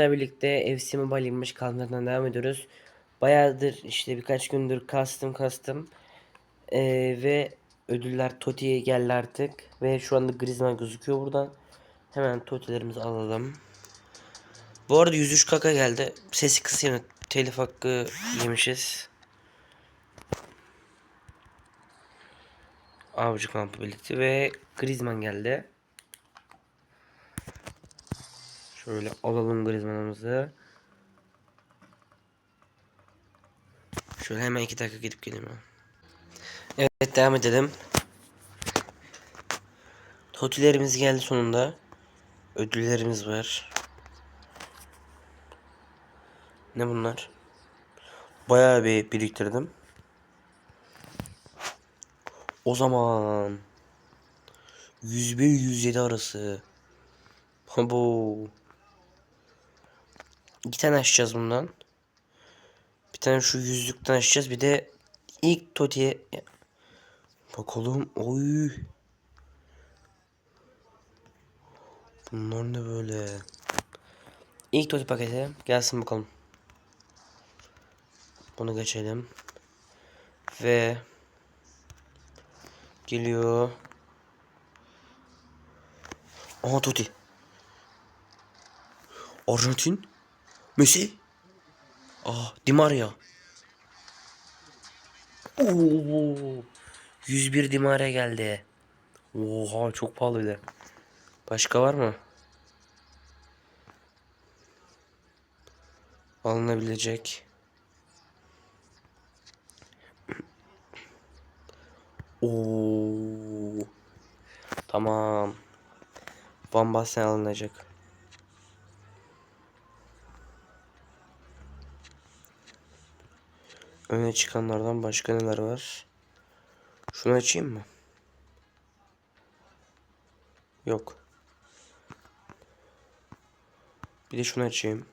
sizlerle birlikte FC Mobile 25 kanalından devam ediyoruz. Bayağıdır işte birkaç gündür kastım kastım. Ee, ve ödüller Toti'ye geldi artık. Ve şu anda Griezmann gözüküyor buradan. Hemen Toti'lerimizi alalım. Bu arada 103 kaka geldi. Sesi kısayım. Telif hakkı yemişiz. Avcı kampı birlikte ve Griezmann geldi. Şöyle alalım Griezmann'ımızı. Şöyle hemen iki dakika gidip geleyim. Evet devam edelim. Totilerimiz geldi sonunda. Ödüllerimiz var. Ne bunlar? Bayağı bir biriktirdim. O zaman 101-107 arası. Bu. İki tane açacağız bundan. Bir tane şu yüzlükten açacağız. Bir de ilk Toti'ye bakalım. Oy. Bunlar ne böyle? İlk Toti paketi gelsin bakalım. Bunu geçelim. Ve geliyor. Aha Toti. Arjantin. Messi. Ah, Di Maria. Oo. 101 Di Maria geldi. Oha çok pahalı bir. Başka var mı? Alınabilecek. Oo. Tamam. Van Basten alınacak. Öne çıkanlardan başka neler var? Şunu açayım mı? Yok. Bir de şunu açayım.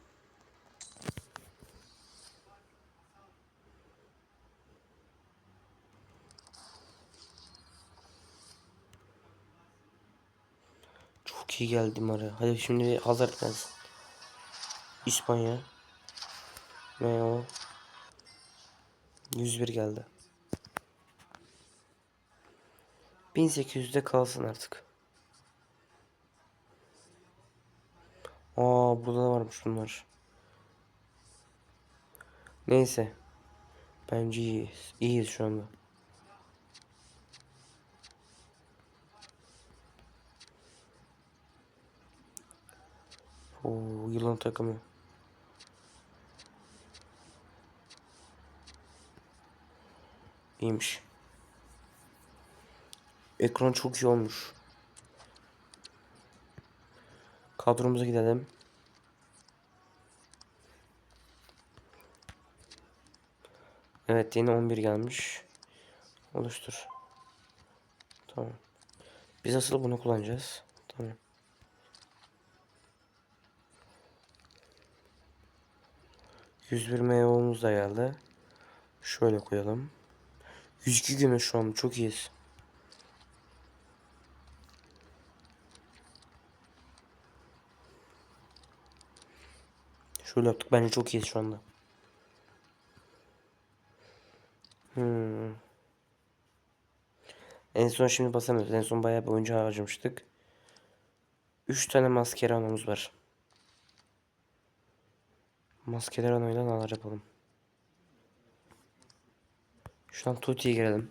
Çok iyi geldim araya. Hadi şimdi hazır gelsin. İspanya. Meo. 101 geldi. 1800'de kalsın artık. Aa burada da varmış bunlar. Neyse. Bence iyiyiz. İyiyiz şu anda. Oo yılan takımı. İyiymiş. Ekran çok iyi olmuş. Kadromuza gidelim. Evet yeni 11 gelmiş. Oluştur. Tamam. Biz asıl bunu kullanacağız. Tamam. Yüz bir meyvamız da geldi. Şöyle koyalım. 102 gümüş şu an çok iyiyiz. Şöyle yaptık bence çok iyiyiz şu anda. Hmm. En son şimdi basamıyoruz. En son bayağı bir oyuncu harcamıştık. 3 tane maskeranımız var. Maskeranayla neler yapalım. Şu an Tuti'ye girelim.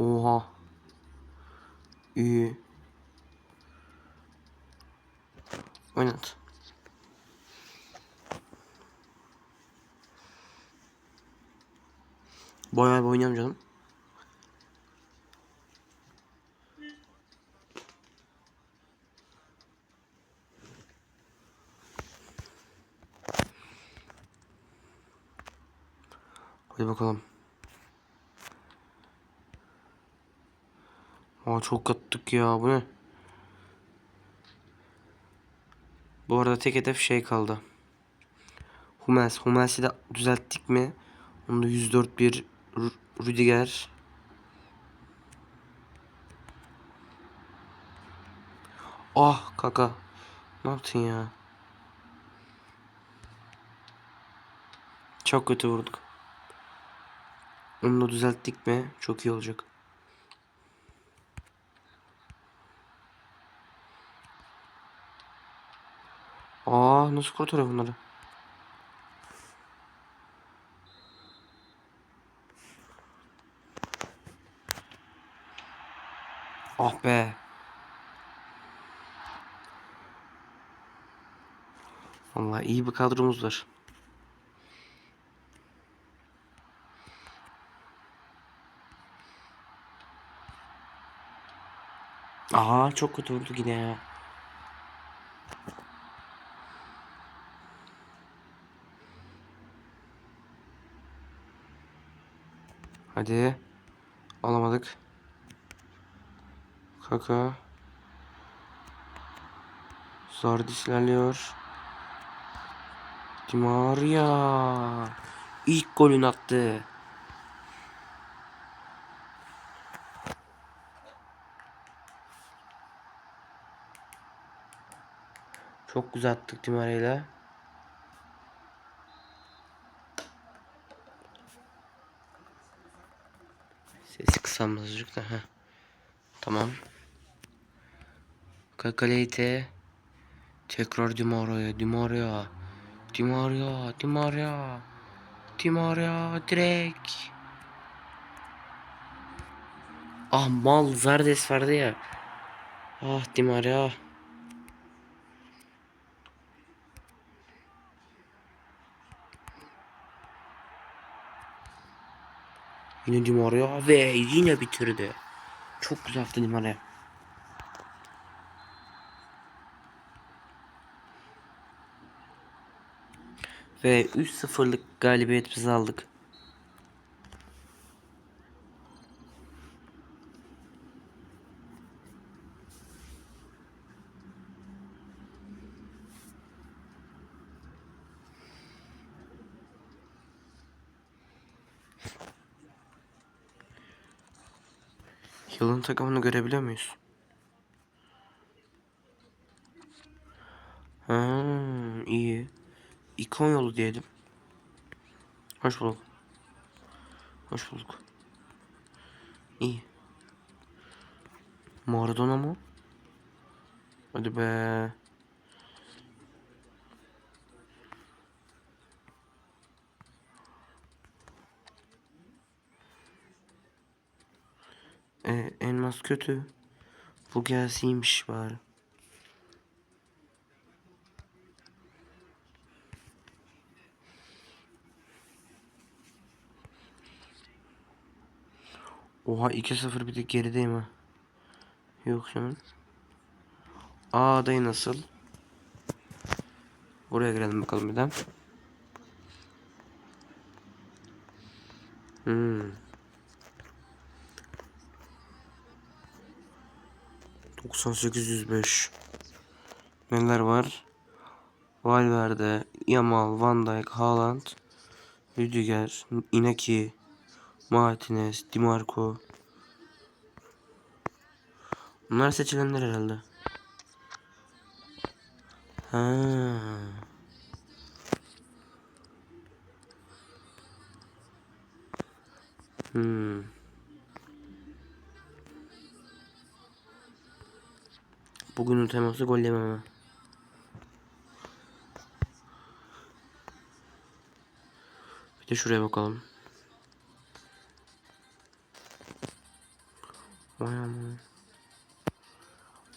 Oha. İyi. Oynat. Bayağı bir oynayalım canım. Hadi bakalım. Aa çok kattık ya bu ne? Bu arada tek hedef şey kaldı. Hummels. Hummels'i de düzelttik mi? Onda 104 bir Rüdiger. Ah kaka. Ne yaptın ya? Çok kötü vurduk. Onu da düzelttik mi? Çok iyi olacak. Aa nasıl kurtarıyor bunları? Ah be. Vallahi iyi bir kadromuz var. Aa çok kötü vurdu yine ya. Hadi. Alamadık. Kaka. Zardis ilerliyor. Di Maria. İlk golünü attı. Çok güzel attık Di Maria'yla. Sesi kısam azıcık da. Heh. Tamam. Kakaleyte. Tekrar Di Maria, Di Maria. Di Maria, Di Maria. Di Maria direkt. Ah mal Zardes vardı ya. Ah Di Yine Di Maria ve yine bitirdi. Çok güzel attı Di. Ve 3-0'lık galibiyetimizi aldık. Yılın takımını görebiliyor muyuz? Ha, iyi. İkon yolu diyelim. Hoş bulduk. Hoş bulduk. İyi. Maradona mı? Hadi be. E, elmas kötü. Bu gelsiymiş bari. Oha 2-0 bir de gerideyim ha. Yok canım. Aa adayı nasıl? Buraya girelim bakalım bir de. Hmm. 9805 Neler var? Valverde, Yamal, Van Dijk, Haaland, Rüdiger, Inaki, Martinez, Di Marco. Bunlar seçilenler herhalde. Ha. Hmm. Bugünün teması gol yememe. Bir de şuraya bakalım. Vay aman.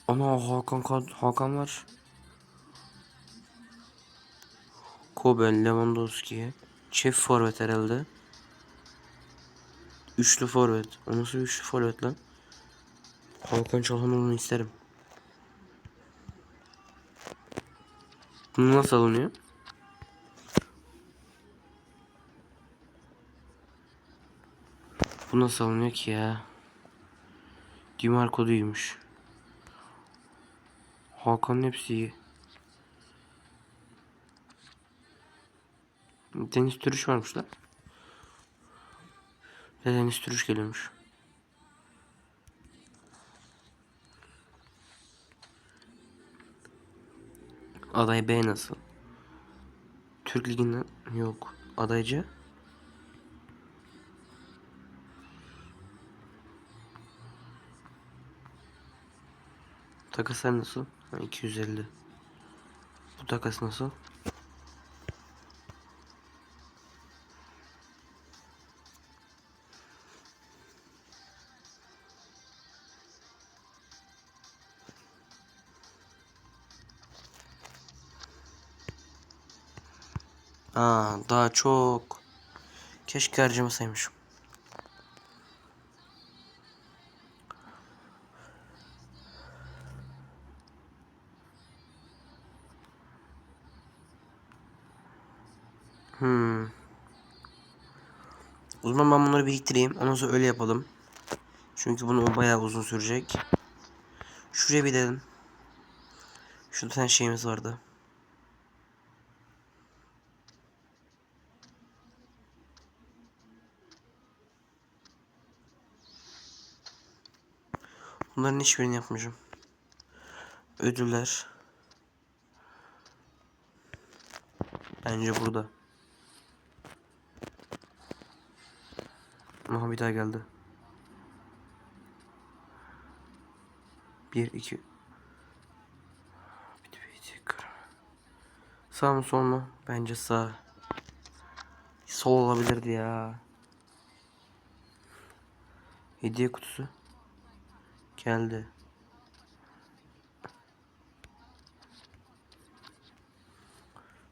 Ana Hakan Hakan var. Kobe, Lewandowski. Çift forvet herhalde. Üçlü forvet. O nasıl üçlü forvet lan? Hakan Çalhanoğlu'nu isterim. Nasıl alınıyor? Bu nasıl alınıyor ki ya? Dimar koduymuş. Hakan'ın hepsi iyi. Deniz türüş varmış lan. Deniz türüş geliyormuş. Aday B nasıl? Türk Ligi'nden yok. Adaycı. Takaslar nasıl? Ha, 250. Bu takas nasıl? Daha çok. Keşke harcamasaymışım. Hmm. O zaman ben bunları biriktireyim. Ondan sonra öyle yapalım. Çünkü bunu bayağı uzun sürecek. Şuraya bir gidelim. Şurada tane şeyimiz vardı. Bunların hiçbirini yapmayacağım. Ödüller. Bence burada. Aha bir daha geldi. Bir, iki. Bir, bir, iki, kır. Sağ mı sol mu? Bence sağ. Sol olabilirdi ya. Hediye kutusu. Geldi.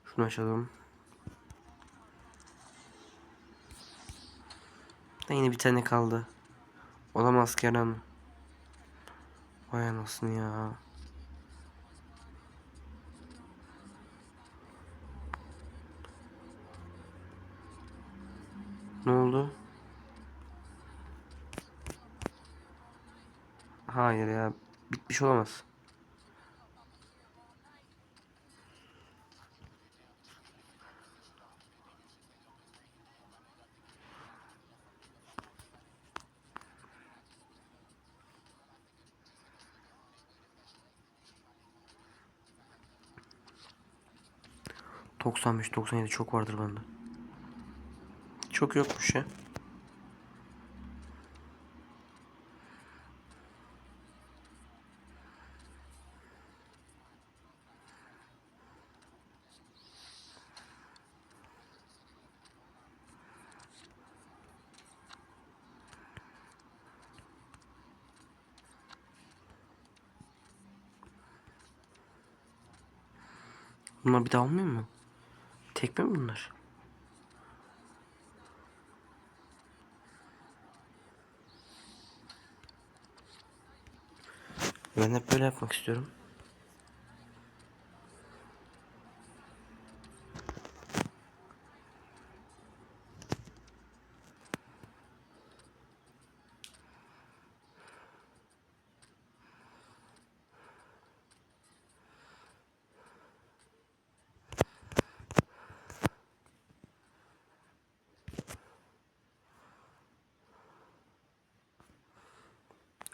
Şunu açalım. Da yine bir tane kaldı. Olamaz Kerem. Vay anasını ya. Ne oldu? Hayır ya. Bitmiş olamaz. Doksan beş, doksan yedi çok vardır bende. Çok yokmuş ya. Bunlar bir daha olmuyor mu? Tekme mi bunlar? Ben hep böyle yapmak istiyorum.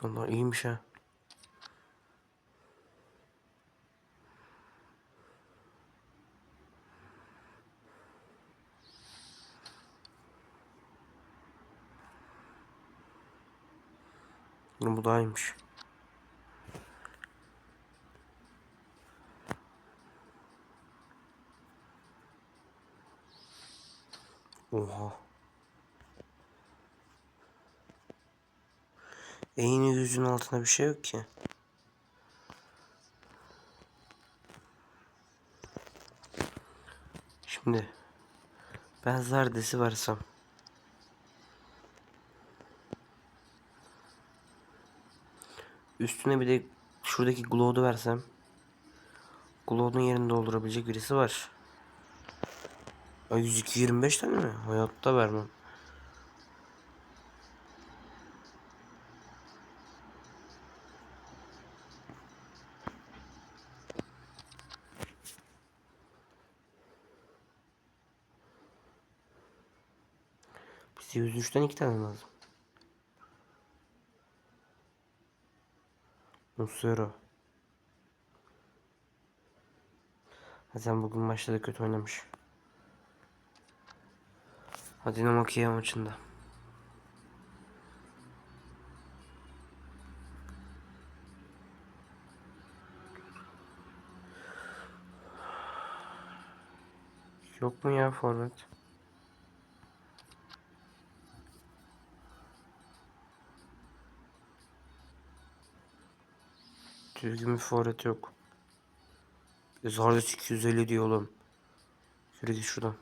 Onlar iyiymiş ha. Bu daha iyiymiş. Oha. Eğini yüzün altında bir şey yok ki. Şimdi ben zardesi varsam üstüne bir de şuradaki glow'u versem glow'un yerini doldurabilecek birisi var. Ay 102 25 tane mi? Hayatta vermem. İşte 103'ten 2 tane lazım. Muslera. Zaten bugün maçta da kötü oynamış. Hadi Dinamo Kiev maçında. Yok mu ya forvet? Bir forvet yok. Zardes 250 diyor oğlum. Yürü git şuradan.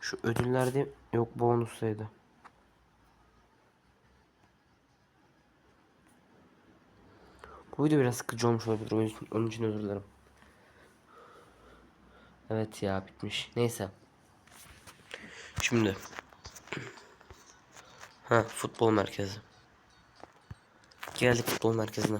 Şu ödüllerde yok bonustaydı. Bu video biraz sıkıcı olmuş olabilir. Onun için, onun için özür dilerim. Evet ya bitmiş. Neyse. Şimdi. Ha futbol merkezi. Geldik futbol merkezine.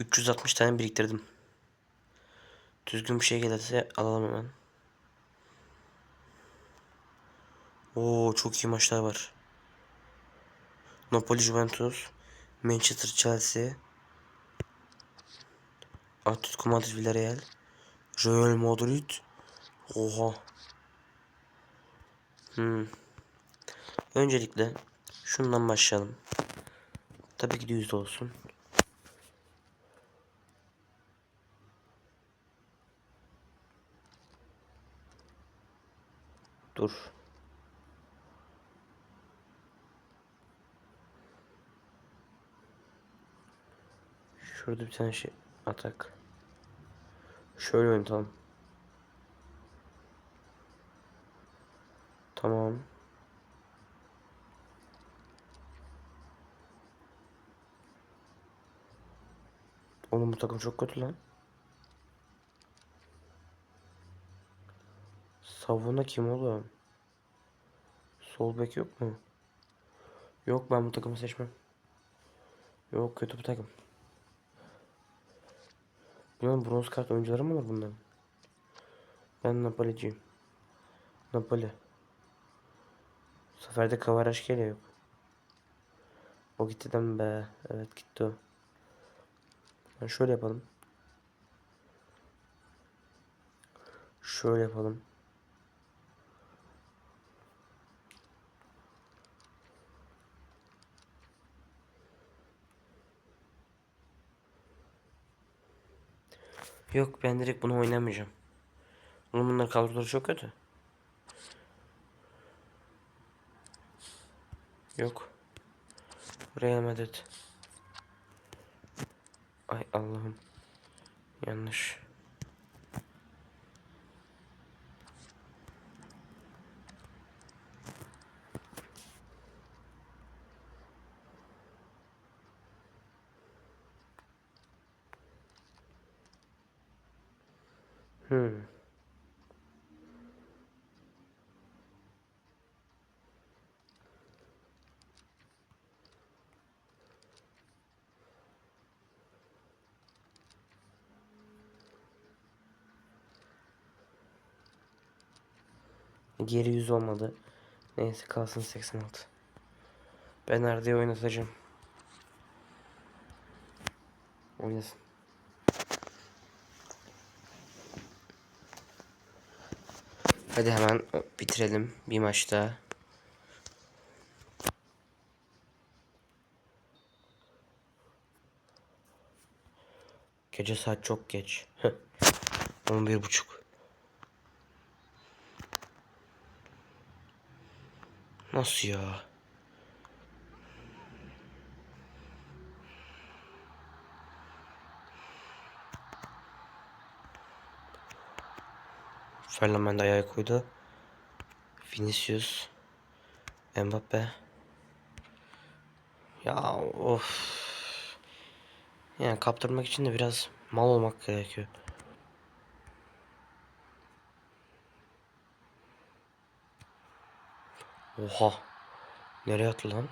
...360 tane biriktirdim. Düzgün bir şey gelirse alalım hemen. Oo çok iyi maçlar var. Napoli Juventus, Manchester Chelsea, Atletico Madrid Villarreal, Real Madrid. Oha. Hmm. Öncelikle şundan başlayalım. Tabii ki de yüzde olsun. Dur. Şurada bir tane şey atak. Şöyle oynatalım. Tamam. Oğlum bu takım çok kötü lan. Savuna kim oğlum? Sol bek yok mu? Yok ben bu takımı seçmem. Yok kötü bu takım. Bunların bronz kart oyuncuları mı var bunların? Ben Napoli'ciyim. Napoli. Bu sefer de Kavaraşkelia yok. O gitti de mi be? Evet gitti o. Yani şöyle yapalım. Şöyle yapalım. Yok ben direkt bunu oynamayacağım. Oğlum bunlar kadroları çok kötü. Yok. Real Madrid. Ay Allah'ım. Yanlış. Geri yüz olmadı. Neyse kalsın 86. Ben Arda'yı oynatacağım. Oynasın. Hadi hemen bitirelim bir maç daha. Gece saat çok geç. 11 buçuk. Nasıl ya? Ferland ayağa koydu. Vinicius. Mbappe. Ya of. Yani kaptırmak için de biraz mal olmak gerekiyor. Oha. Nereye attı lan?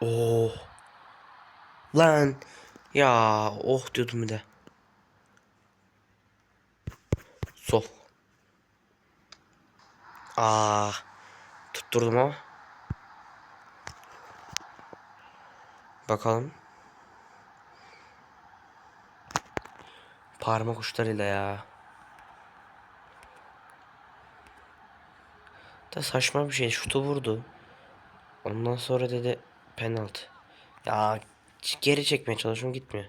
Oh. Lan. Ya oh diyordum bir de. Sol. Aa. Tutturdum ama. Bakalım. Parmak uçlarıyla ya. Da saçma bir şey. Şutu vurdu. Ondan sonra dedi penaltı. Ya geri çekmeye çalışıyorum gitmiyor.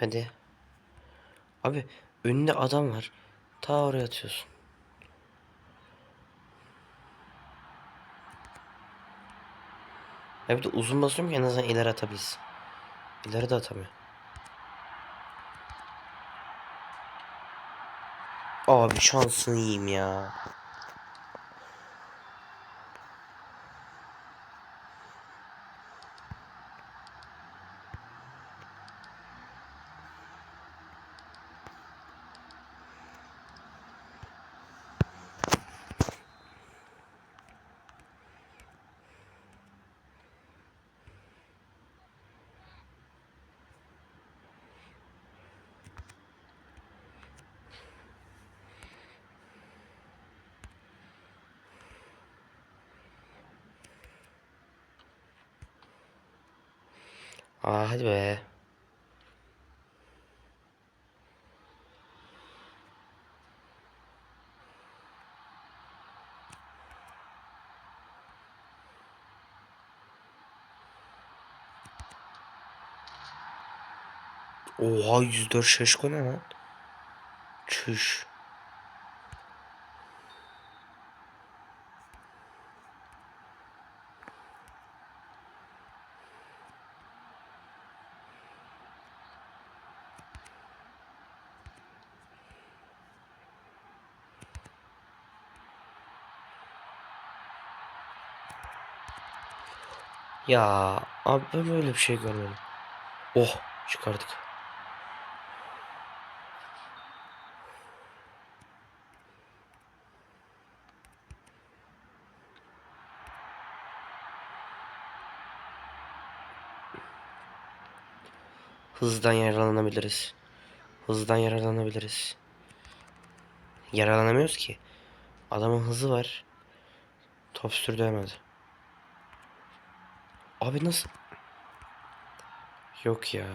Hadi. Abi önünde adam var. Ta oraya atıyorsun. Ya de uzun basıyorum ki en azından ileri atabilsin. İleri de atamıyor. Abi şansını yiyeyim ya. Aa hadi be. Oha 104 şaşkın ne lan? Çüş. Ya abi ben böyle bir şey görmedim. Oh çıkardık. Hızdan yararlanabiliriz. Hızdan yararlanabiliriz. Yararlanamıyoruz ki. Adamın hızı var. Top sürdüremedi. Abi nasıl? Yok ya.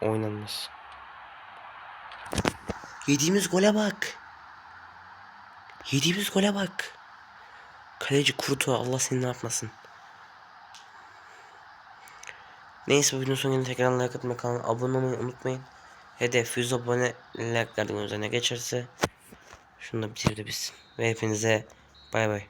Oynanmaz. Yediğimiz gole bak. Yediğimiz gole bak. Kaleci Kurtu Allah seni ne yapmasın. Neyse bu videonun sonunda tekrar like atmayı kanala abone olmayı unutmayın. Hedef 100 abone like'lardan üzerine geçerse şunu da bitirdi biz. Ve hepinize bay bay.